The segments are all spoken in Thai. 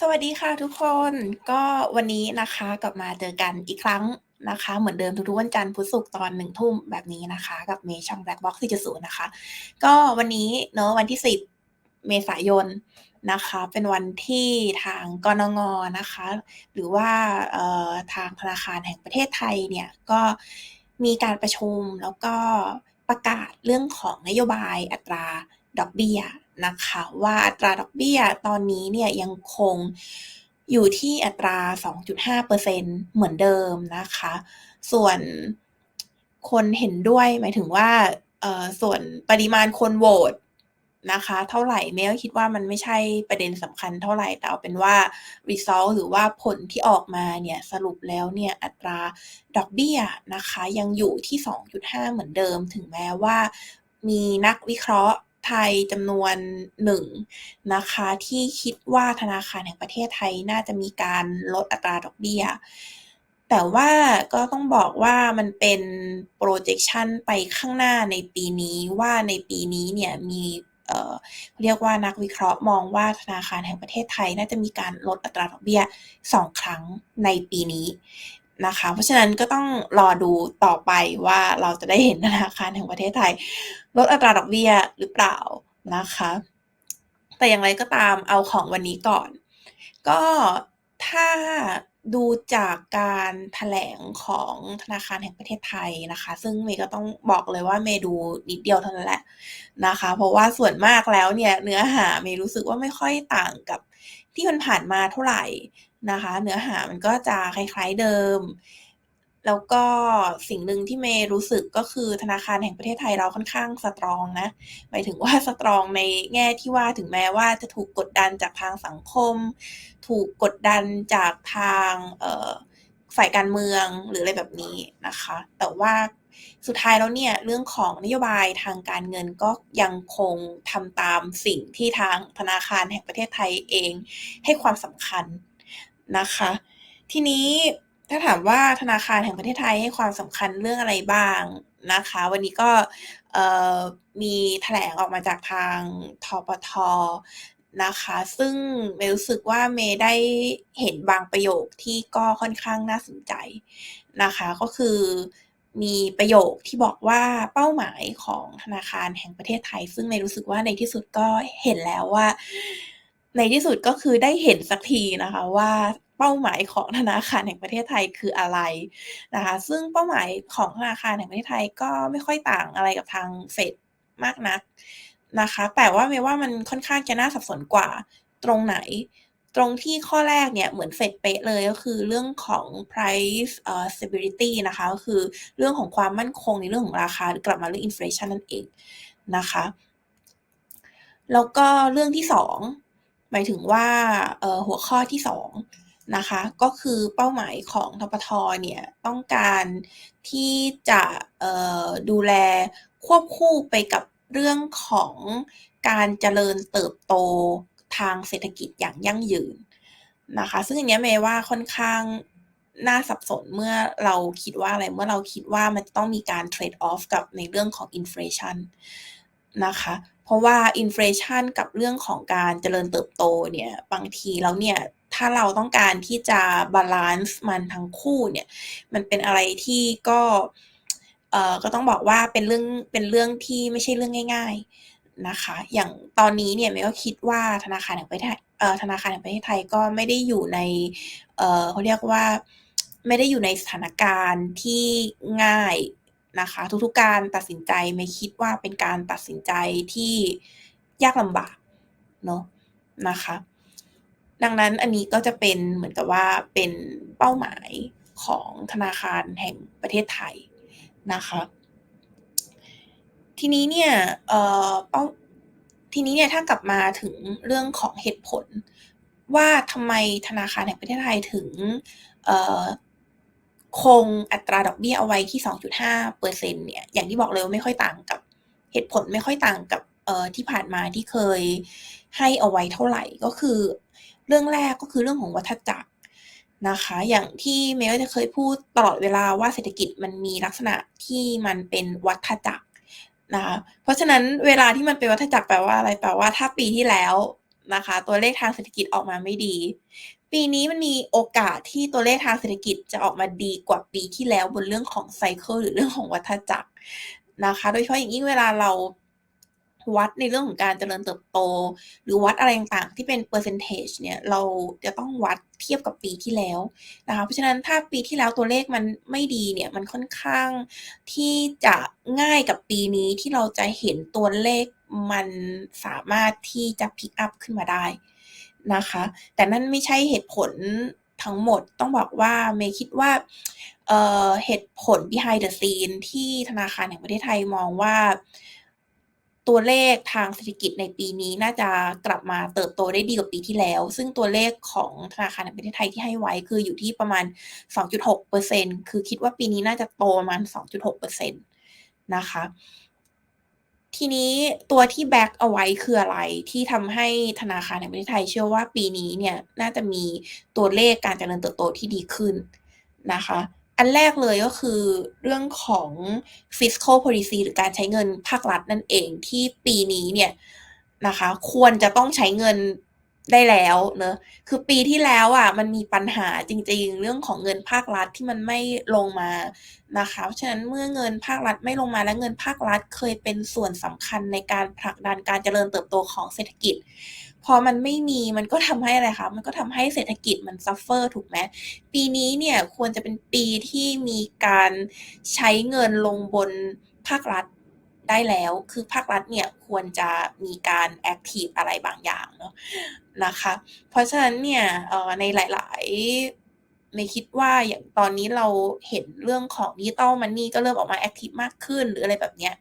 สวัสดีค่ะทุกคนก็วันนี้นะคะกลับมาเจอกันอีกครั้งนะคะ เหมือนเดิมทุกๆวันจันทร์พุธศุกร์ตอนหนึ่งทุ่มแบบนี้นะคะ กับเมย์ช่อง Black Box 4.0 นะคะ ก็วันนี้เนอะวันที่ 10 เมษายนนะคะ เป็นวันที่ทางกนงนะคะ หรือว่าทางธนาคารแห่งประเทศไทยเนี่ยก็มีการประชุมแล้วก็ประกาศเรื่องของนโยบายอัตราดอกเบี้ย นะคะว่าอัตราดอกเบี้ยตอนนี้เนี่ยยังคงอยู่ที่อัตรา 2.5%เหมือนเดิมนะคะ ส่วนคนเห็นด้วยหมายถึงว่าส่วนปริมาณคนโหวตนะคะ เท่าไหร่เมย์ก็คิดว่ามันไม่ใช่ประเด็นสำคัญเท่าไหร่ แต่เอาเป็นว่า result หรือว่าผลที่ออกมาเนี่ยสรุปแล้วเนี่ยอัตราดอกเบี้ยนะคะ ยังอยู่ที่ 2.5 เหมือนเดิม ถึงแม้ว่ามีนักวิเคราะห์ ไทยจำนวนหนึ่งนะคะที่คิดว่าธนาคารแห่งประเทศไทยน่าจะมีการลดอัตราดอกเบี้ย แต่ว่าก็ต้องบอกว่ามันเป็น projection ไปข้างหน้าในปีนี้ว่าในปีนี้เนี่ยมีเเรียกว่านักวิเคราะห์มองว่าธนาคารแห่งประเทศไทย น่าจะมีการลดอัตราดอกเบี้ย 2 ครั้งในปีนี้นะคะ เพราะฉะนั้นก็ต้องรอดูต่อไปว่าเราจะได้เห็นธนาคารแห่งประเทศไทย ลดอัตราดอกเบี้ยหรือเปล่านะคะ แต่อย่างไรก็ตามเอาของวันนี้ก่อน ก็ถ้าดูจากการถแถลงของธนาคารแห่งประเทศไทยนะคะ ซึ่งเมย์ก็ต้องบอกเลยว่าเมย์ดูนิดเดียวเท่านั้นแหละนะคะ เพราะว่าส่วนมากแล้วเนี่ยเนื้อหาเมย์รู้สึกว่าไม่ค่อยต่างกับที่มันผ่านมาเท่าไหร่นะคะ เนื้อหามันก็จะคล้ายๆเดิม แล้วก็สิ่งหนึ่งที่เมย์รู้สึกก็คือธนาคารแห่งประเทศไทยเราค่อนข้างสตรองนะหมายถึงว่าสตรองในแง่ที่ว่าถึงแม้ว่าจะถูกกดดันจากทางสังคม ถูกกดดันจากทางฝ่ายการเมืองหรืออะไรแบบนี้นะคะ แต่ว่าสุดท้ายแล้วเนี่ยเรื่องของนโยบายทางการเงินก็ยังคงทำตามสิ่งที่ทางธนาคารแห่งประเทศไทยเองให้ความสำคัญนะคะ ทีนี้ ถ้าถามว่าธนาคารแห่งประเทศไทยให้ความสำคัญเรื่องอะไรบ้างนะคะ วันนี้ก็มีแถลงออกมาจากทางทปทนะคะ ซึ่งเมย์รู้สึกว่าเมย์ได้เห็นบางประโยคที่ก็ค่อนข้างน่าสนใจนะคะ ก็คือมีประโยคที่บอกว่าเป้าหมายของธนาคารแห่งประเทศไทย ซึ่งเมย์รู้สึกว่าในที่สุดก็เห็นแล้วว่า ในที่สุดก็คือได้เห็นสักทีนะคะว่า เป้าหมายของธนาคารแห่งประเทศไทยคืออะไรนะคะ ซึ่งเป้าหมายของธนาคารแห่งประเทศไทยก็ไม่ค่อยต่างอะไรกับทางเฟดมากนักนะคะ แต่ว่าเมว่ามันค่อนข้างจะน่าสับสนกว่าตรงไหน ตรงที่ข้อแรกเนี่ยเหมือนเฟดเป๊ะเลยก็คือเรื่องของ price uh, stability นะคะก็คือเรื่องของความมั่นคงในเรื่องของราคาหรือกลับมาเรื่อง inflation นั่นเองนะคะแล้วก็เรื่องที่สองหมายถึงว่าหัวข้อที่สอง นะคะ ก็คือเป้าหมายของทปทเนี่ยต้องการที่จะดูแลควบคู่ไปกับเรื่องของการเจริญเติบโตทางเศรษฐกิจอย่างยั่งยืนนะคะ ซึ่งอันนี้เมย์ว่าค่อนข้างน่าสับสนเมื่อเราคิดว่าอะไรเมื่อเราคิดว่ามันต้องมีการเทรดออฟกับในเรื่องของอินฟลชันนะคะเพราะว่าอินฟลชันกับเรื่องของการเจริญเติบโตเนี่ยบางทีแล้วเนี่ย ถ้าเราต้องการที่จะบาลานซ์มันทั้งคู่เนี่ยมันเป็นอะไรที่ก็เอ่อก็ต้องบอกว่าเป็นเรื่องเป็นเรื่องที่ไม่ใช่เรื่องง่าย ๆนะคะ อย่างตอนนี้เนี่ยเมย์ก็คิดว่าธนาคารแห่งประเทศเอ่อธนาคารแห่งประเทศไทยก็ไม่ได้อยู่ในเอ่อเขาเรียกว่าไม่ได้อยู่ในสถานการณ์ที่ง่ายนะคะ ทุกๆการตัดสินใจไม่คิดว่าเป็นการตัดสินใจที่ยากลำบากเนาะนะคะ ดังนั้นอันนี้ก็จะเป็นเหมือนกับว่าเป็นเป้าหมายของธนาคารแห่งประเทศไทยนะคะทีนี้เนี่ยเป้าทีนี้เนี่ยถ้ากลับมาถึงเรื่องของเหตุผล ว่าทำไมธนาคารแห่งประเทศไทยถึงคงอัตราดอกเบี้ยเอาไว้ที่ 2.5เปอร์เซ็นเนี่ยอย่างที่บอกเลยว่าไม่ค่อยต่างกับเหตุผลไม่ค่อยต่างกับที่ผ่านมาที่เคยให้เอาไว้เท่าไหร่ก็คือ เรื่องแรกก็คือเรื่องของวัฏจักรนะคะ อย่างที่เมย์จะเคยพูดตลอดเวลาว่าเศรษฐกิจมันมีลักษณะที่มันเป็นวัฏจักรนะคะเพราะฉะนั้นเวลาที่มันเป็นวัฏจักรแปลว่าอะไรแปลว่าถ้าปีที่แล้วนะคะ ตัวเลขทางเศรษฐกิจออกมาไม่ดี ปีนี้มันมีโอกาสที่ตัวเลขทางเศรษฐกิจจะออกมาดีกว่าปีที่แล้วบนเรื่องของไซเคิลหรือเรื่องของวัฏจักรนะคะ โดยเฉพาะอย่างยิ่งเวลาเรา วัดในเรื่องของการเจริญเติบโต หรือวัดอะไรต่างๆที่เป็นเปอร์เซนเทจเนี่ยเราจะต้องวัดเทียบกับปีที่แล้วนะคะเพราะฉะนั้นถ้าปีที่แล้วตัวเลขมันไม่ดีเนี่ยมันค่อนข้างที่จะง่ายกับปีนี้ที่เราจะเห็นตัวเลขมันสามารถที่จะพิกอัพขึ้นมาได้นะคะ แต่นั่นไม่ใช่เหตุผลทั้งหมดต้องบอกว่าเมย์คิดว่าเเหตุผล behind the scene ที่ธนาคารแห่งประเทศไทยมองว่า ตัวเลขทางเศรษฐกิจในปีนี้น่าจะกลับมาเติบโตได้ดีกว่าปีที่แล้ว ซึ่งตัวเลขของธนาคารแห่งประเทศไทยที่ให้ไว้คืออยู่ที่ประมาณ 2.6%คือคิดว่าปีนี้น่าจะโตประมาณ 2.6%นะคะ ทีนี้ตัวที่แบ็กเอาไว้คืออะไรที่ทำให้ธนาคารแห่งประเทศไทย เชื่อว่าปีนี้เนี่ยน่าจะมีตัวเลขการเจริญเติบโตที่ดีขึ้นนะคะ อันแรกเลยก็คือเรื่องของ fiscal policy หรือการใช้เงินภาครัฐนั่นเองที่ปีนี้เนี่ยนะคะ ควรจะต้องใช้เงินได้แล้วเนอะคือปีที่แล้วอะมันมีปัญหาจริง ๆ เรื่องของเงินภาครัฐที่มันไม่ลงมานะคะเพราะฉะนั้นเมื่อเงินภาครัฐไม่ลงมาและเงินภาครัฐเคยเป็นส่วนสำคัญในการผลักดันการเจริญเติบโตของเศรษฐกิจ พอมันไม่มีมันก็ทำให้อะไรคะมันก็ทำให้เศรษฐกิจมันซัฟเฟอร์ถูกไหมปีนี้เนี่ยควรจะเป็นปีที่มีการใช้เงินลงบนภาครัฐได้แล้ว คือภาครัฐเนี่ยควรจะมีการแอคทีฟอะไรบางอย่างเนาะนะคะ เพราะฉะนั้นเนี่ยในหลายๆไม่คิดว่าอย่างตอนนี้เราเห็นเรื่องของดิจิตอลมันนี่ก็เริ่มออกมาแอคทีฟมากขึ้นหรืออะไรแบบเนี้ย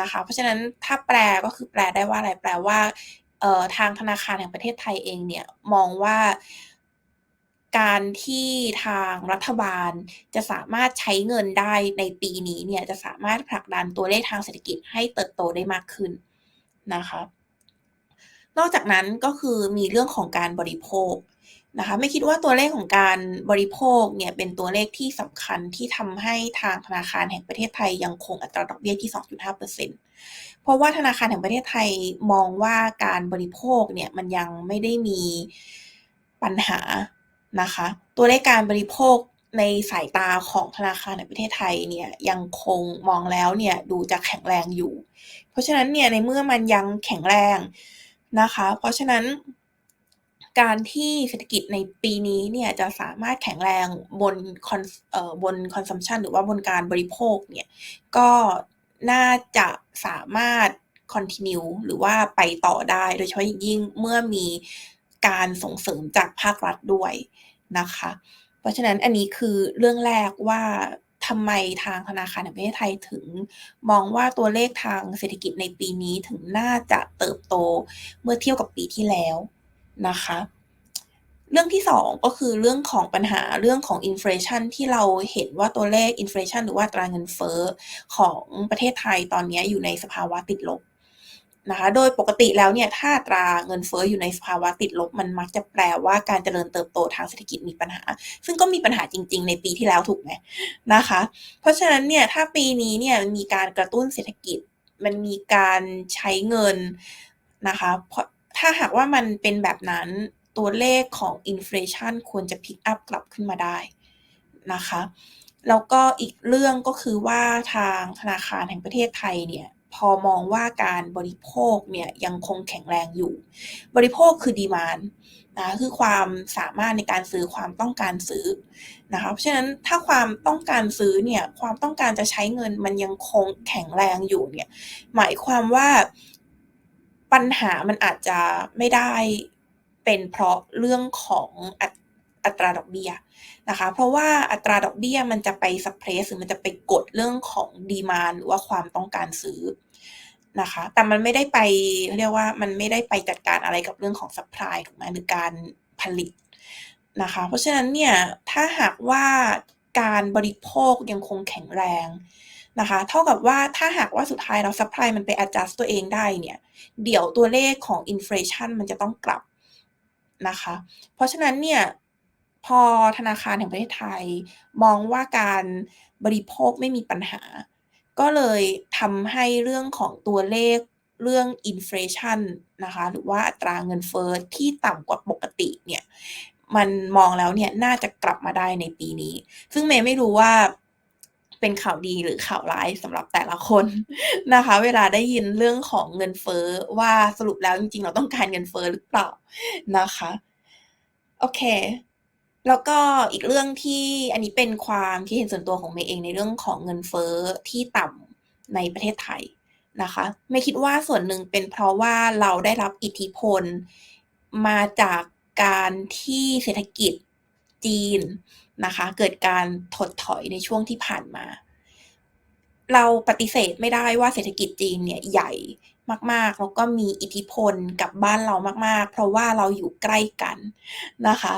นะคะ เพราะฉะนั้นถ้าแปลก็คือแปลได้ว่าอะไรแปลว่า ทางธนาคารแห่งประเทศไทยเองเนี่ยมองว่าการที่ทางรัฐบาลจะสามารถใช้เงินได้ในปีนี้เนี่ยจะสามารถผลักดันตัวเลขทางเศรษฐกิจให้เติบโตได้มากขึ้นนะคะ นอกจากนั้นก็คือมีเรื่องของการบริโภค นะคะไม่คิดว่าตัวเลขของการบริโภคเนี่ยเป็นตัวเลขที่สำคัญที่ทำให้ทางธนาคารแห่งประเทศไทยยังคงอัตราดอกเบี้ยที่ 2.5%เพราะว่าธนาคารแห่งประเทศไทยมองว่าการบริโภคเนี่ยมันยังไม่ได้มีปัญหานะคะ ตัวเลขการบริโภคในสายตาของธนาคารในประเทศไทยเนี่ยยังคงมองแล้วเนี่ยดูจะแข็งแรงอยู่ เพราะฉะนั้นเนี่ยในเมื่อมันยังแข็งแรงนะคะ เพราะฉะนั้น การที่เศรษฐกิจในปีนี้เนี่ยจะสามารถแข็งแรงบนคอนเอ่อบนคอนซัมชันหรือว่าบนการบริโภคเนี่ย ก็น่าจะสามารถ continue หรือว่าไปต่อได้โดยเฉพาะยิ่งเมื่อมีการส่งเสริมจากภาครัฐด้วยนะคะ เพราะฉะนั้นอันนี้คือเรื่องแรกว่าทำไมทางธนาคารแห่งประเทศไทยถึง มองว่าตัวเลขทางเศรษฐกิจในปีนี้ถึงน่าจะเติบโตเมื่อเทียบกับปีที่แล้ว นะคะ เรื่องที่ 2 ก็คือเรื่องของปัญหาเรื่องของอินฟลชันที่เราเห็นว่าตัวเลขอินฟลชันหรือว่าตราเงินเฟ้อของประเทศไทยตอนนี้อยู่ในสภาวะติดลบนะคะโดยปกติแล้วเนี่ยถ้าตราเงินเฟ้ออยู่ในสภาวะติดลบ มันมักจะแปลว่าการเจริญเติบโตทางเศรษฐกิจมีปัญหา ซึ่งก็มีปัญหาจริง ๆ ในปีที่แล้วถูกไหมนะคะ เพราะฉะนั้นเนี่ยถ้าปีนี้เนี่ยมีการกระตุ้นเศรษฐกิจมันมีการใช้เงินนะคะเพราะ ถ้าหากว่ามันเป็นแบบนั้นตัวเลขของอินฟลชันควรจะพิกอัพกลับขึ้นมาได้นะคะแล้วก็อีกเรื่องก็คือว่าทางธนาคารแห่งประเทศไทยเนี่ยพอมองว่าการบริโภคเนี่ยยังคงแข็งแรงอยู่ บริโภคคือดีมานนะคือความสามารถในการซื้อความต้องการซื้อนะคะเพราะฉะนั้นถ้าความต้องการซื้อเนี่ยความต้องการจะใช้เงินมันยังคงแข็งแรงอยู่เนี่ยหมายความว่า ปัญหามันอาจจะไม่ได้เป็นเพราะเรื่องของอัตราดอกเบี้ยนะคะ เพราะว่าอัตราดอกเบี้ยมันจะไปสเพรสหรือมันจะไปกดเรื่องของดีมานหรือว่าความต้องการซื้อนะคะ แต่มันไม่ได้ไปเรียกว่ามันไม่ได้ไปจัดการอะไรกับเรื่องของซัพพลายถูกไหมหรือการผลิตนะคะ เพราะฉะนั้นเนี่ยถ้าหากว่าการบริโภคยังคงแข็งแรง นะคะ เท่ากับว่าถ้าหากว่าสุดท้ายเราซัพพลายมันไป adjust ตัวเองได้เนี่ย เดี๋ยวตัวเลขของอินฟลชันมันจะต้องกลับนะคะ เพราะฉะนั้นเนี่ยพอธนาคารแห่งประเทศไทย มองว่าการบริโภคไม่มีปัญหา ก็เลยทำให้เรื่องของตัวเลขเรื่องอินฟลชันนะคะ หรือว่าอัตราเงินเฟ้อที่ต่ำกว่าปกติเนี่ย มันมองแล้วเนี่ยน่าจะกลับมาได้ในปีนี้ ซึ่งเมย์ไม่รู้ว่า เป็นข่าวดีหรือข่าวร้ายสำหรับแต่ละคนนะคะ เวลาได้ยินเรื่องของเงินเฟ้อว่าสรุปแล้วจริงๆ เราต้องการเงินเฟ้อหรือเปล่านะคะโอเค แล้วก็อีกเรื่องที่อันนี้เป็นความคิดเห็นส่วนตัวของเมย์เองในเรื่องของเงินเฟ้อที่ต่ำในประเทศไทยนะคะไม่คิดว่าส่วนหนึ่งเป็นเพราะว่าเราได้รับอิทธิพลมาจากการที่เศรษฐกิจจีน นะคะ เกิดการถดถอยในช่วงที่ผ่านมา เราปฏิเสธไม่ได้ว่าเศรษฐกิจจีนเนี่ยใหญ่มากๆ แล้วก็มีอิทธิพลกับบ้านเรามาก ๆ เพราะว่าเราอยู่ใกล้กันนะคะ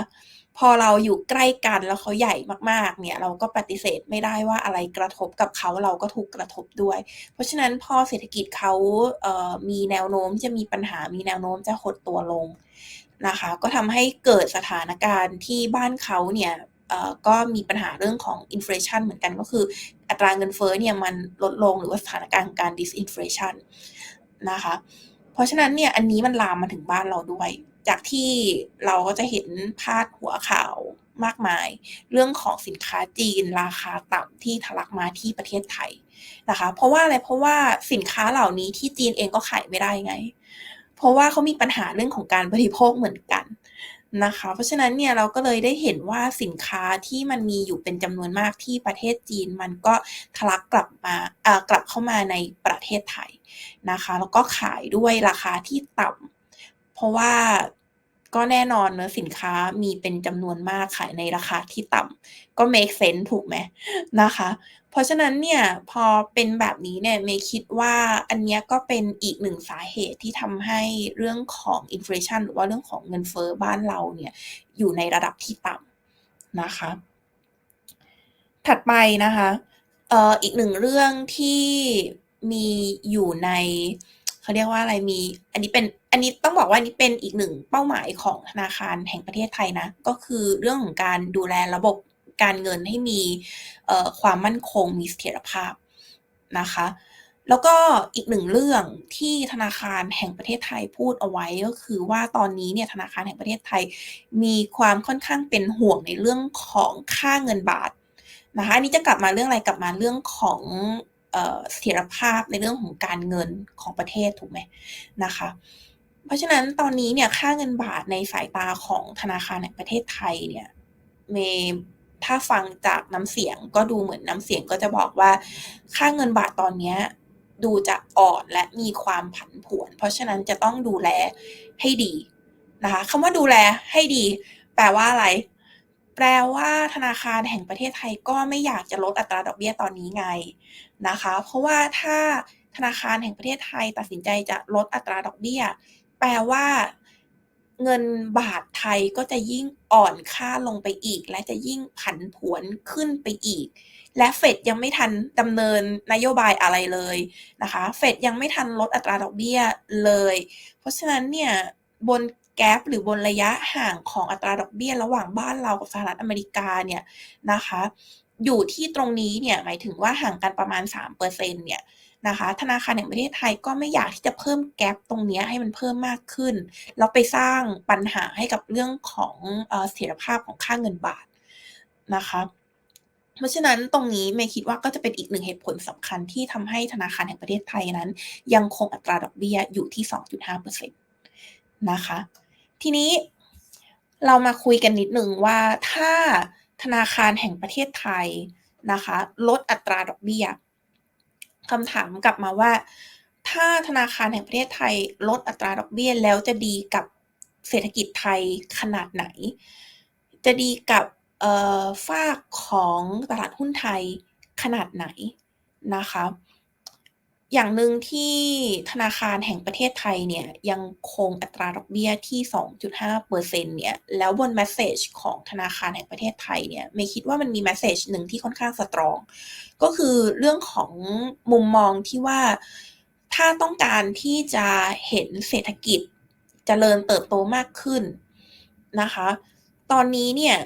พอเราอยู่ใกล้กันแล้วเขาใหญ่มากๆ เนี่ยเราก็ปฏิเสธไม่ได้ว่าอะไรกระทบกับเขาเราก็ถูกกระทบด้วย เพราะฉะนั้นพอเศรษฐกิจเขาเมีแนวโน้มจะมีปัญหามีแนวโน้มจะหดตัวลงนะคะ ก็ทำให้เกิดสถานการณ์ที่บ้านเขาเนี่ย ก็มีปัญหาเรื่องของอินฟลชันเหมือนกันก็คือ อัตราเงินเฟ้อเนี่ยมันลดลงหรือว่าสถานการณ์การดิสอินฟลชันนะคะ เพราะฉะนั้นเนี่ยอันนี้มันลามมาถึงบ้านเราด้วย จากที่เราก็จะเห็นพาดหัวข่าวมากมาย เรื่องของสินค้าจีน ราคาต่ำที่ทะลักมาที่ประเทศไทยนะคะ เพราะว่าอะไรเพราะว่าสินค้าเหล่านี้ที่จีนเองก็ขายไม่ได้ไง เพราะว่าเขามีปัญหาเรื่องของการบริโภคเหมือนกัน นะคะ เพราะฉะนั้นเนี่ยเราก็เลยได้เห็นว่าสินค้าที่มันมีอยู่เป็นจำนวนมากที่ประเทศจีน มันก็ทะลักกลับมาอ่ากลับเข้ามาในประเทศไทยนะคะ แล้วก็ขายด้วยราคาที่ต่ำเพราะว่า ก็แน่นอนเนื้อสินค้ามีเป็นจำนวนมากขายในราคาที่ต่ำก็ make sense ถูกไหมนะคะ เพราะฉะนั้นเนี่ยพอเป็นแบบนี้เนี่ยเมย์คิดว่าอันนี้ก็เป็นอีกหนึ่งสาเหตุที่ทำให้เรื่องของอินฟลชันหรือว่าเรื่องของเงินเฟอ้อบ้านเราเนี่ยอยู่ในระดับที่ต่ำนะคะ ถัดไปนะคะอออีกหนึ่งเรื่องที่มีอยู่ใน เขาเรียกว่าอะไรมี อันนี้เป็นอันนี้ต้องบอกว่านี้เป็นอีกหนึ่งเป้าหมายของธนาคารแห่งประเทศไทยนะ ก็คือเรื่องของการดูแลระบบการเงินให้มีความมั่นคงมีเสถียรภาพนะคะ แล้วก็อีกหนึ่งเรื่องที่ธนาคารแห่งประเทศไทยพูดเอาไว้ก็คือว่าตอนนี้เนี่ยธนาคารแห่งประเทศไทย มีความค่อนข้างเป็นห่วงในเรื่องของค่าเงินบาทนะคะอันนี้จะกลับมาเรื่องอะไรกลับมาเรื่องของ เสถียรภาพในเรื่องของการเงินของประเทศถูกไหมนะคะ เพราะฉะนั้นตอนนี้เนี่ยค่าเงินบาทในสายตาของธนาคารแห่งประเทศไทยเนี่ยเมถ้าฟังจากน้ำเสียงก็ดูเหมือนน้ำเสียงก็จะบอกว่าค่าเงินบาทตอนนี้ดูจะอ่อนและมีความผันผวน เพราะฉะนั้นจะต้องดูแลให้ดีนะคะคำว่าดูแลให้ดี แปลว่าอะไร แปลว่าธนาคารแห่งประเทศไทยก็ไม่อยากจะลดอัตราดอกเบี้ยตอนนี้ไงนะคะ เพราะว่าถ้าธนาคารแห่งประเทศไทยตัดสินใจจะลดอัตราดอกเบี้ย แปลว่าเงินบาทไทยก็จะยิ่งอ่อนค่าลงไปอีก และจะยิ่งผันผวนขึ้นไปอีก และเฟดยังไม่ทันดำเนินนโยบายอะไรเลยนะคะ เฟดยังไม่ทันลดอัตราดอกเบี้ยเลย เพราะฉะนั้นเนี่ยบน แกลบหรือบนระยะห่างของอัตราดอกเบี้ยระหว่างบ้านเรากับสหรัฐอเมริกาเนี่ยนะคะ อยู่ที่ตรงนี้เนี่ยหมายถึงว่าห่างกันประมาณ3%เนี่ยนะคะธนาคารแห่งประเทศไทยก็ไม่อยากที่จะเพิ่มแกลบตรงนี้ให้มันเพิ่มมากขึ้น แล้วไปสร้างปัญหาให้กับเรื่องของเสถียรภาพของค่าเงินบาทนะคะเพราะฉะนั้นตรงนี้เมย์คิดว่าก็จะเป็นอีกหนึ่งเหตุผลสำคัญที่ทำให้ธนาคารแห่งประเทศไทยนั้น ยังคงอัตราดอกเบี้ยอยู่ที่ 2.5%นะคะ ทีนี้เรามาคุยกันนิดนึงว่าถ้าธนาคารแห่งประเทศไทยนะคะ ลดอัตราดอกเบี้ยคำถามกลับมาว่า ถ้าธนาคารแห่งประเทศไทย ลดอัตราดอกเบี้ยแล้วจะดีกับเศรษฐกิจไทยขนาดไหน จะดีกับฝากของตลาดหุ้นไทยขนาดไหนนะคะ อย่างหนึ่งที่ธนาคารแห่งประเทศไทยเนี่ย ยังคงอัตราดอกเบี้ยที่ 2.5%เนี่ย แล้วบนแมสเซจของธนาคารแห่งประเทศไทยเนี่ยไม่คิดว่ามันมีแมสเซจหนึ่งที่ค่อนข้างสตรอง ก็คือเรื่องของมุมมองที่ว่าถ้าต้องการที่จะเห็นเศรษฐกิจจเจริญเติบโตมากขึ้นนะคะ ตอนนี้เนี่ย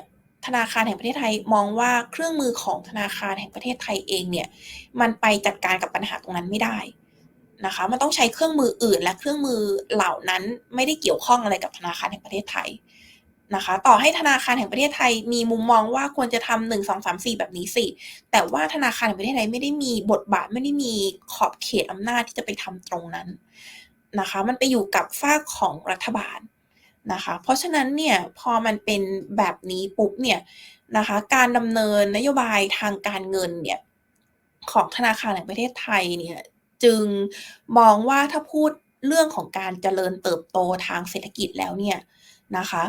ธนาคารแห่งประเทศไทยมองว่าเครื่องมือของธนาคารแห่งประเทศไทยเองเนี่ยมันไปจัดการกับปัญหาตรงนั้นไม่ได้นะคะมันต้องใช้เครื่องมืออื่นและเครื่องมือเหล่านั้นไม่ได้เกี่ยวข้องอะไรกับธนาคารแห่งประเทศไทยนะคะต่อให้ธนาคารแห่งประเทศไทยมีมุมมองว่าควรจะทำหนึ่งสองสามสี่แบบนี้สิ แต่ว่าธนาคารแห่งประเทศไทยไม่ได้มีบทบาทไม่ได้มีขอบเขตอำนาจที่จะไปทำตรงนั้นนะคะ มันไปอยู่กับฝ้าของรัฐบาล นะคะ เพราะฉะนั้นเนี่ยพอมันเป็นแบบนี้ปุ๊บเนี่ยนะคะ การดำเนินนโยบายทางการเงินเนี่ยของธนาคารแห่งประเทศไทยเนี่ยจึงมองว่าถ้าพูดเรื่องของการเจริญเติบโตทางเศรษฐกิจแล้วเนี่ยนะคะ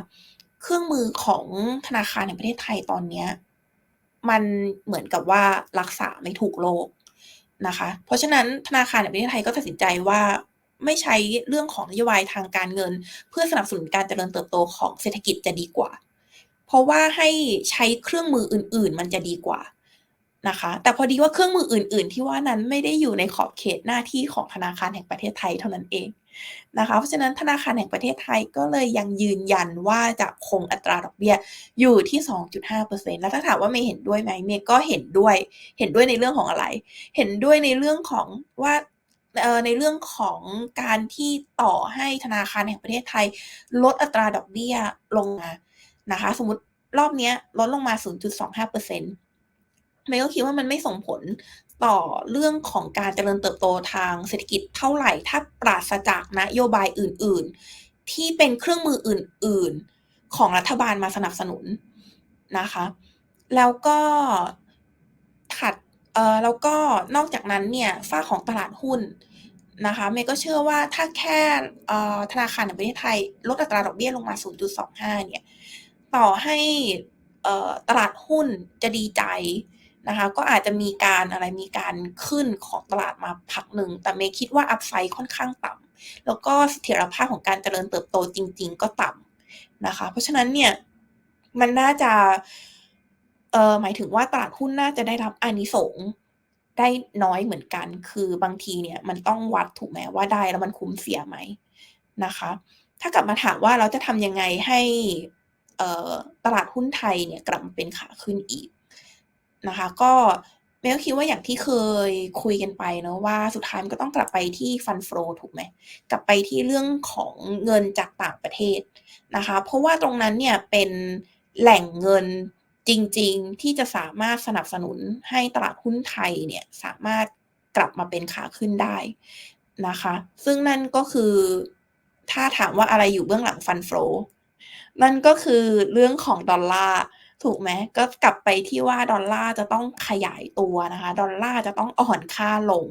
เครื่องมือของธนาคารแห่งประเทศไทยตอนนี้มันเหมือนกับว่ารักษาไม่ถูกโรคนะคะ เพราะฉะนั้นธนาคารแห่งประเทศไทยก็ตัดสินใจว่า ไม่ใช้เรื่องของนโยบายทางการเงิน เพื่อสนับสนุนการเจริญเติบโตของเศรษฐกิจจะดีกว่า เพราะว่าให้ใช้เครื่องมืออื่น ๆ มันจะดีกว่านะคะ แต่พอดีว่าเครื่องมืออื่น ๆ ที่ว่านั้นไม่ได้อยู่ในขอบเขตหน้าที่ของธนาคารแห่งประเทศไทยเท่านั้นเองนะคะเพราะฉะนั้นธนาคารแห่งประเทศไทยก็เลยยังยืนยันว่าจะคงอัตราดอกเบี้ยอยู่ที่ 2.5%แล้วถ้าถามว่าเมย์เห็นด้วยไหมเมย์ก็เห็นด้วย เห็นด้วยในเรื่องของอะไร เห็นด้วยในเรื่องของว่า ในเรื่องของการที่ต่อให้ธนาคารแห่งประเทศไทย ลดอัตราดอกเบี้ยลงมานะคะ สมมติรอบนี้ลดลงมา 0.25%เมย์ก็คิดว่ามันไม่ส่งผลต่อเรื่องของการเจริญเติบโตทางเศรษฐกิจเท่าไหร่ ถ้าปราศจากนโยบายอื่น ๆ ที่เป็นเครื่องมืออื่น ๆ ของรัฐบาลมาสนับสนุนนะคะ แล้วก็ เอ่อแล้วก็นอกจากนั้นเนี่ยฝ้าของตลาดหุ้นนะคะเมย์ก็เชื่อว่าถ้าแค่ธนาคารแห่งประเทศไทย ลดอัตราดอกเบี้ยลงมา 0.25 เนี่ย ต่อให้ตลาดหุ้นจะดีใจนะคะก็อาจจะมีการอะไรมีการขึ้นของตลาดมาพักหนึ่ง แต่เมย์คิดว่าอัพไซด์ค่อนข้างต่ำแล้วก็เสถียรภาพของการเจริญเติบโตจริง ๆ ก็ต่ำนะคะ เพราะฉะนั้นเนี่ยมันน่าจะ เอ่อหมายถึงว่าตลาดหุ้นน่าจะได้รับอานิสงส์ได้น้อยเหมือนกัน คือบางทีเนี่ยมันต้องวัดถูกไหมว่าได้แล้วมันคุ้มเสียไหมนะคะ ถ้ากลับมาถามว่าเราจะทำยังไงให้ตลาดหุ้นไทยเนี่ยกลับเป็นขาขึ้นอีกนะคะ ก็เมลคิดว่าอย่างที่เคยคุยกันไปเนาะว่าสุดท้ายมันก็ต้องกลับไปที่ฟันฟลอถูกไหมกลับไปที่เรื่องของเงินจากต่างประเทศนะคะ เพราะว่าตรงนั้นเนี่ยเป็นแหล่งเงิน จริงๆ ที่จะสามารถสนับสนุนให้ตลาดหุ้นไทยเนี่ยสามารถกลับมาเป็นขาขึ้นได้นะคะ ซึ่งนั่นก็คือถ้าถามว่าอะไรอยู่เบื้องหลังฟันโฟนั่นก็คือเรื่องของดอลลาร์ถูกไหมก็กลับไปที่ว่าดอลลาร์จะต้องขยายตัวนะคะ ดอลลาร์จะต้องอ่อนค่าลง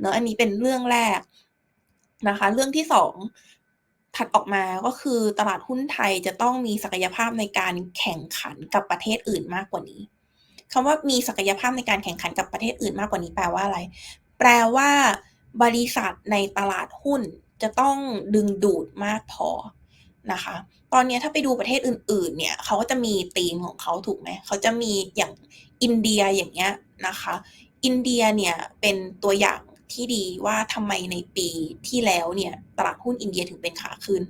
เนอะอันนี้เป็นเรื่องแรกนะคะ เรื่องที่สอง ถัดออกมาก็คือตลาดหุ้นไทยจะต้องมีศักยภาพในการแข่งขันกับประเทศอื่นมากกว่านี้คำว่ามีศักยภาพในการแข่งขันกับประเทศอื่นมากกว่านี้แปลว่าอะไร แปลว่า บริษัทในตลาดหุ้นจะต้องดึงดูดมากพอนะคะ ตอนนี้ถ้าไปดูประเทศอื่น ๆ เนี่ยเขาก็จะมีธีมของเขาถูกไหมเขาจะมีอย่างอินเดียอย่างเงี้ยนะคะ อินเดียเนี่ยเป็นตัวอย่าง ที่ดีว่าทำไมในปีที่แล้วเนี่ยตลาดหุ้นอินเดียถึงเป็นขาขึ้น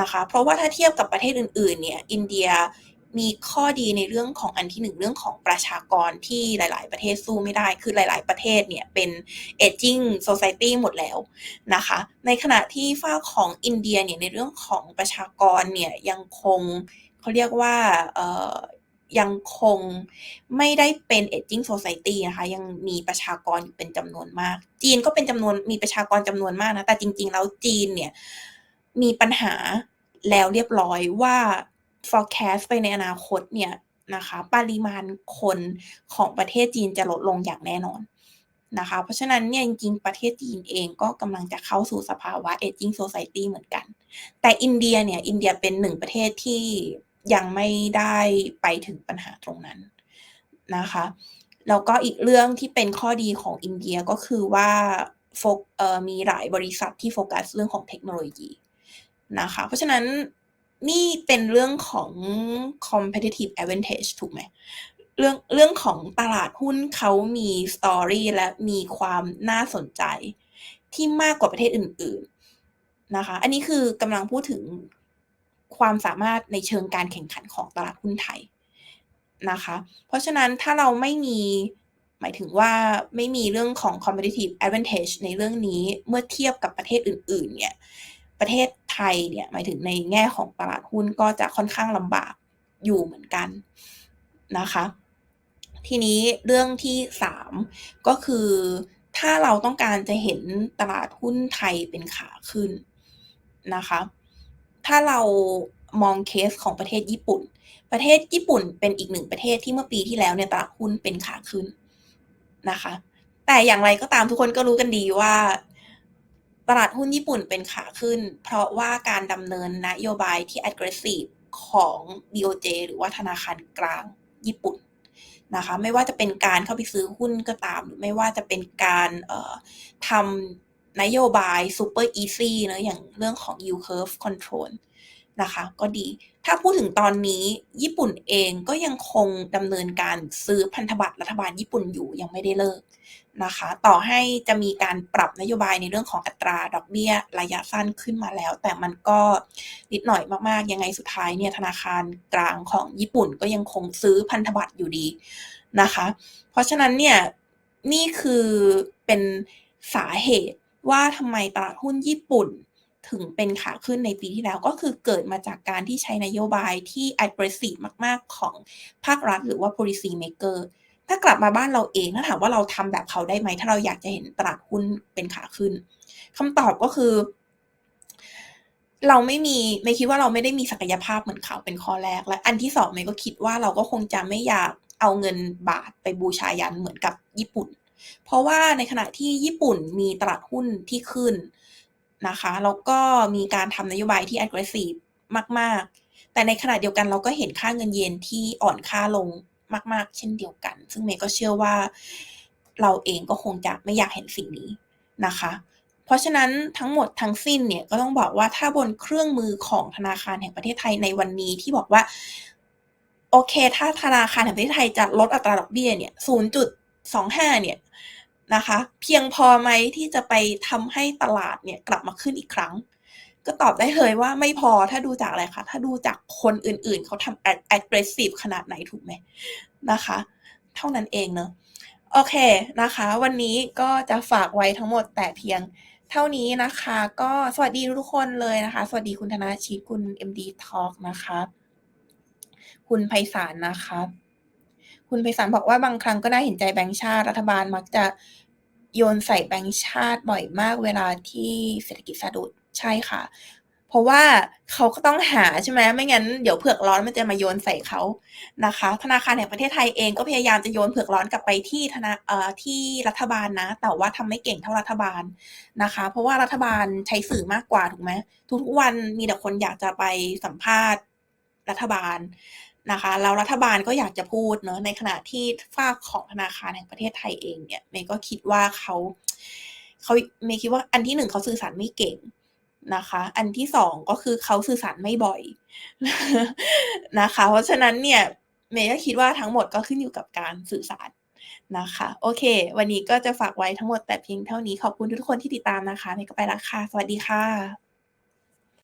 นะคะ เพราะว่าถ้าเทียบกับประเทศอื่นๆเนี่ยอินเดียมีข้อดีในเรื่องของอันที่หนึ่งเรื่องของประชากรที่หลาย ๆ ประเทศสู้ไม่ได้ คือหลาย ๆ ประเทศเนี่ยเป็น aging society หมดแล้วนะคะ ในขณะที่ฝ้าของอินเดียเนี่ยในเรื่องของประชากรเนี่ยยังคงเขาเรียกว่า ยังคงไม่ได้เป็น aging society นะคะ ยังมีประชากรอยู่เป็นจำนวนมาก จีนก็เป็นจำนวนมีประชากรจำนวนมากนะ แต่จริง ๆ แล้วจีนเนี่ย มีปัญหาแล้วเรียบร้อยว่า forecast ไปในอนาคตเนี่ยนะคะ ปริมาณคนของประเทศจีนจะลดลงอย่างแน่นอนนะคะ เพราะฉะนั้นเนี่ยจริงๆ ประเทศจีนเองก็กำลังจะเข้าสู่สภาวะ aging society เหมือนกัน แต่อินเดียเนี่ย อินเดียเป็นหนึ่งประเทศที่ ยังไม่ได้ไปถึงปัญหาตรงนั้นนะคะแล้วก็อีกเรื่องที่เป็นข้อดีของอินเดียก็คือว่าโฟกมีหลายบริษัทที่โฟกัสเรื่องของเทคโนโลยีนะคะเพราะฉะนั้นนี่เป็นเรื่องของ competitive advantage ถูกไหมเรื่องเรื่องของตลาดหุ้นเขามีสตอรี่และมีความน่าสนใจที่มากกว่าประเทศอื่น ๆ นะคะ อันนี้คือกำลังพูดถึง ความสามารถในเชิงการแข่งขันของตลาดหุ้นไทยนะคะ เพราะฉะนั้นถ้าเราไม่มีหมายถึงว่าไม่มีเรื่องของ competitive advantage ในเรื่องนี้เมื่อเทียบกับประเทศอื่น ๆ เนี่ย ประเทศไทยเนี่ยหมายถึงในแง่ของตลาดหุ้นก็จะค่อนข้างลำบากอยู่เหมือนกันนะคะ ทีนี้เรื่องที่ 3 ก็คือถ้าเราต้องการจะเห็นตลาดหุ้นไทยเป็นขาขึ้นนะคะ ถ้าเรามองเคสของประเทศญี่ปุ่น ประเทศญี่ปุ่นเป็นอีกหนึ่งประเทศที่เมื่อปีที่แล้วเนี่ยตลาดหุ้นเป็นขาขึ้นนะคะ แต่อย่างไรก็ตามทุกคนก็รู้กันดีว่าตลาดหุ้นญี่ปุ่นเป็นขาขึ้น เพราะว่าการดำเนินนโยบายที่ aggressive ของ BOJ หรือว่าธนาคารกลางญี่ปุ่นนะคะ ไม่ว่าจะเป็นการเข้าไปซื้อหุ้นก็ตาม หรือไม่ว่าจะเป็นการทำ นโยบาย super easy นะอย่างเรื่องของ yield curve control นะคะ ก็ดี ถ้าพูดถึงตอนนี้ญี่ปุ่นเองก็ยังคงดำเนินการซื้อพันธบัตรรัฐบาลญี่ปุ่นอยู่ยังไม่ได้เลิกนะคะ ต่อให้จะมีการปรับนโยบายในเรื่องของอัตราดอกเบี้ยระยะสั้นขึ้นมาแล้ว แต่มันก็นิดหน่อยมากๆ ยังไงสุดท้ายเนี่ยธนาคารกลางของญี่ปุ่นก็ยังคงซื้อพันธบัตรอยู่ดีนะคะ เพราะฉะนั้นเนี่ยนี่คือเป็นสาเหตุ ว่าทำไมตลาดหุ้นญี่ปุ่น ถึงเป็นขาขึ้นในปีที่แล้วก็คือเกิดมาจากการที่ใช้นโยบายที่ aggressive มาก ๆ ของภาครัฐหรือว่า policy maker ถ้ากลับมาบ้านเราเองถ้าถามว่าเราทำแบบเขาได้ไหม ถ้าเราอยากจะเห็นตลาดหุ้นเป็นขาขึ้นคำตอบก็คือ เราไม่มีไม่คิดว่าเราไม่ได้มีศักยภาพเหมือนเขาเป็นข้อแรก และอันที่สองเมย์ก็คิดว่าเราก็คงจะไม่อยากเอาเงินบาทไปบูชายันเหมือนกับญี่ปุ่น เพราะว่าในขณะที่ญี่ปุ่นมีตลาดหุ้นที่ขึ้นนะคะแล้วก็มีการทำนโยบายที่ aggressive มาก ๆ แต่ในขณะเดียวกันเราก็เห็นค่าเงินเยนที่อ่อนค่าลงมาก ๆ เช่นเดียวกัน ซึ่งเมย์ก็เชื่อว่าเราเองก็คงจะไม่อยากเห็นสิ่งนี้นะคะ เพราะฉะนั้นทั้งหมดทั้งสิ้นเนี่ยก็ต้องบอกว่าถ้าบนเครื่องมือของธนาคารแห่งประเทศไทยในวันนี้ที่บอกว่า โอเค ถ้าธนาคารแห่งประเทศไทยจะลดอัตราดอกเบี้ยเนี่ย 0.25 เนี่ย นะคะ เพียงพอไหมที่จะไปทำให้ตลาดเนี่ยกลับมาขึ้นอีกครั้ง ก็ตอบได้เลยว่าไม่พอถ้าดูจากอะไรคะถ้าดูจากคนอื่นๆ เขาทำ aggressive ขนาดไหนถูกไหมนะคะ เท่านั้นเองเนอะโอเคนะคะ วันนี้ก็จะฝากไว้ทั้งหมดแต่เพียงเท่านี้นะคะ ก็สวัสดีทุกคนเลยนะคะ สวัสดีคุณธนาชิตคุณ MD Talk นะคะ คุณไพศาลนะคะ คุณไพศาลบอกว่าบางครั้งก็น่าเห็นใจแบงค์ชาติรัฐบาลมักจะ โยนใส่แบงค์ชาติบ่อยมากเวลาที่เศรษฐกิจสะดุดใช่ค่ะ เพราะว่าเขาก็ต้องหาใช่ไหมไม่งั้นเดี๋ยวเผือกร้อนมันจะมาโยนใส่เขานะคะ ธนาคารแห่งประเทศไทยเองก็พยายามจะโยนเผือกร้อนกลับไปที่ธนาเอ่อที่รัฐบาลนะ แต่ว่าทำไม่เก่งเท่ารัฐบาลนะคะ เพราะว่ารัฐบาลใช้สื่อมากกว่าถูกไหมทุกๆวันมีแต่คนอยากจะไปสัมภาษณ์รัฐบาล นะคะแล้วรัฐบาลก็อยากจะพูดเนาะในขณะที่ฝากของธนาคารแห่งประเทศไทยเองเนี่ยเมย์ก็คิดว่าเขาเขาเมย์คิดว่าอันที่หนึ่งเขาสื่อสารไม่เก่งนะคะ อันที่สองก็คือเขาสื่อสารไม่บ่อยนะคะ เพราะฉะนั้นเนี่ยเมย์ก็คิดว่าทั้งหมดก็ขึ้นอยู่กับการสื่อสารนะคะ โอเค วันนี้ก็จะฝากไว้ทั้งหมดแต่เพียงเท่านี้ขอบคุณทุกคนที่ติดตามนะคะเมย์ก็ไปล้วค่ะ สวัสดีค่ะ